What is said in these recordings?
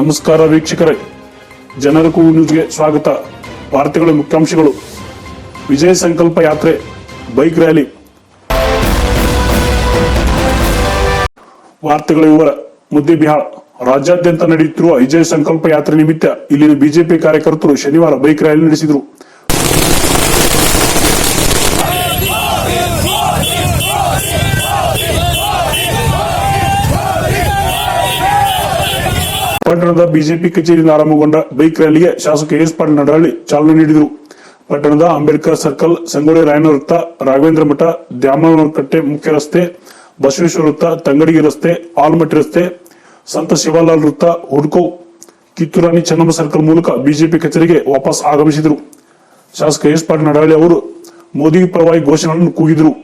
ನಮಸ್ಕಾರ ವೀಕ್ಷಕರೇ. ಜನರ ಕೂಗು ನ್ಯೂಸ್ಗೆ ಸ್ವಾಗತ. ವಾರ್ತೆಗಳ, ಮುಖ್ಯಾಂಶಗಳು. ವಿಜಯ ಸಂಕಲ್ಪ ಯಾತ್ರೆ, ಬೈಕ್ ರ್ಯಾಲಿ. ವಾರ್ತೆಗಳ ವಿವರ. ಮುದ್ದೆಬಿಹಾಳ ರಾಜ್ಯಾದ್ಯಂತ ನಡೆಯುತ್ತಿರುವ ವಿಜಯ ಸಂಕಲ್ಪ ಯಾತ್ರೆ ನಿಮಿತ್ತ ಇಲ್ಲಿನ ಬಿಜೆಪಿ ಕಾರ್ಯಕರ್ತರು ಶನಿವಾರ ಬೈಕ್ ರ್ಯಾಲಿ ನಡೆಸಿದರು. ಪಟ್ಟಣದ ಬಿಜೆಪಿ ಕಚೇರಿಯಿಂದ ಆರಂಭಗೊಂಡ ಬೈಕ್ ರ್ಯಾಲಿಗೆ ಶಾಸಕ ಎಸ್ ಪಾಟೀಲ್ ನಡಹಳ್ಳಿ ಚಾಲನೆ ನೀಡಿದರು. ಪಟ್ಟಣದ ಅಂಬೇಡ್ಕರ್ ಸರ್ಕಲ್, ಸಂಗೊಳ್ಳಿ ರಾಯನ ವೃತ್ತ, ರಾಘವೇಂದ್ರ ಮಠ ದ್ಯಾಮನವರ ಕಟ್ಟೆ ಮುಖ್ಯ ರಸ್ತೆ, ಬಸವೇಶ್ವರ ವೃತ್ತ, ತಂಗಡಿಗೆ ರಸ್ತೆ, ಆಲ್ಮಟ್ಟಿ ರಸ್ತೆ, ಸಂತ ಶಿವಲಾಲ್ ವೃತ್ತ, ಹುಡ್ಕೋ, ಕಿತ್ತೂರಾಣಿ ಚೆನ್ನಮ್ಮ ಸರ್ಕಲ್ ಮೂಲಕ ಬಿಜೆಪಿ ಕಚೇರಿಗೆ ವಾಪಸ್ ಆಗಮಿಸಿದರು. ಶಾಸಕ ಎಸ್ ಪಾಟೀಲ್ ನಡಹಳ್ಳಿ ಅವರು ಮೋದಿ ಪರವಾಗಿ ಘೋಷಣೆಗಳನ್ನು ಕೂಗಿದರು.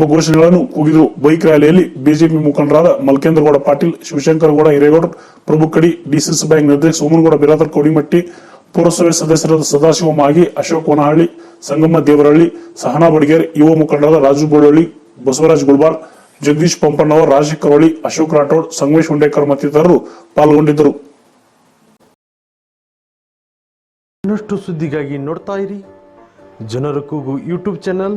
ಎಂಬ ಘೋಷಣೆಗಳನ್ನು ಕೂಗಿದರು ಬೈಕ್ ರ್ಯಾಲಿಯಲ್ಲಿ ಬಿಜೆಪಿ ಮುಖಂಡರಾದ ಮಲ್ಕೇಂದ್ರಗೌಡ ಪಾಟೀಲ್ ಶಿವಶಂಕರಗೌಡ ಹಿರೇಗೌಡ ಪ್ರಭು ಕಡಿ ಡಿಸಿಸಿ ಬ್ಯಾಂಕ್ ನಿರ್ದೇಶಕ ಸೋಮನಗೌಡ ಬಿರಾದರ್ ಕೋಡಿಮಟ್ಟಿ, ಪುರಸಭೆ ಸದಸ್ಯರಾದ ಸದಾಶಿವ ಮಾಗಿ, ಅಶೋಕ್ ವನಹಳ್ಳಿ ಸಂಗಮ್ಮ ದೇವರಹಳ್ಳಿ, ಸಹನಾ ಬಡಿಗೇರ್, ಯುವ ಮುಖಂಡರಾದ ರಾಜು ಬೋಳಹಳ್ಳಿ ಬಸವರಾಜ್ ಗುಲ್ಬಾರ್, ಜಗದೀಶ್ ಪಂಪಣ್ಣವರ್ ರಾಜ್ ಕರೋಳಿ ಅಶೋಕ್ ರಾಠೋಡ್, ಸಂಗಮೇಶ್ ಹುಂಡೇಕರ್ ಮತ್ತಿತರರು ಪಾಲ್ಗೊಂಡಿದ್ದರು. ಇನ್ನಷ್ಟು ಸುದ್ದಿಗಾಗಿ ನೋಡ್ತಾ ಇರಿ. ಜನರ ಕೂಗು ಯೂಟ್ಯೂಬ್ ಚಾನಲ್.